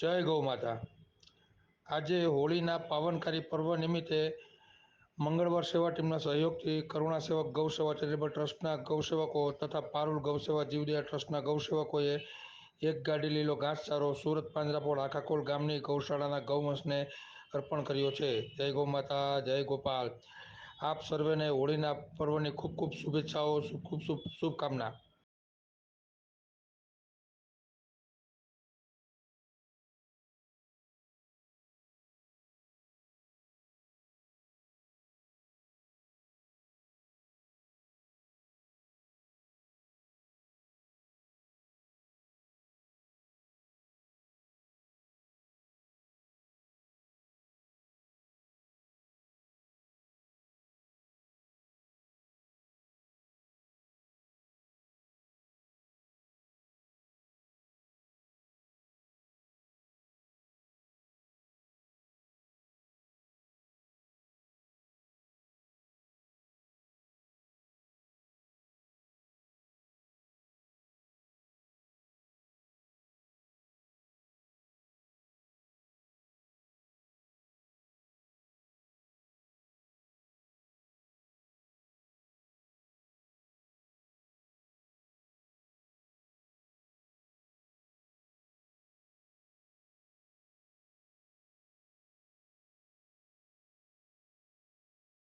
જય ગૌ માતા. આજે હોળીના પાવનકારી પર્વ નિમિત્તે મંગળવાર સેવા ટીમના સહયોગથી કરુણા સેવક ગૌ સેવા ચેરિટેબલ ટ્રસ્ટના ગૌસેવકો તથા પારુલ ગૌસેવા જીવદયા ટ્રસ્ટના ગૌસેવકોએ એક ગાડી લીલો ઘાસચારો સુરત પાંજરાપોળ આખાકોલ ગામની ગૌશાળાના ગૌવંશને અર્પણ કર્યો છે. જય ગૌ માતા, જય ગોપાલ. આપ સર્વેને હોળીના પર્વની ખૂબ ખૂબ શુભેચ્છાઓ, ખૂબ શુભ શુભકામના.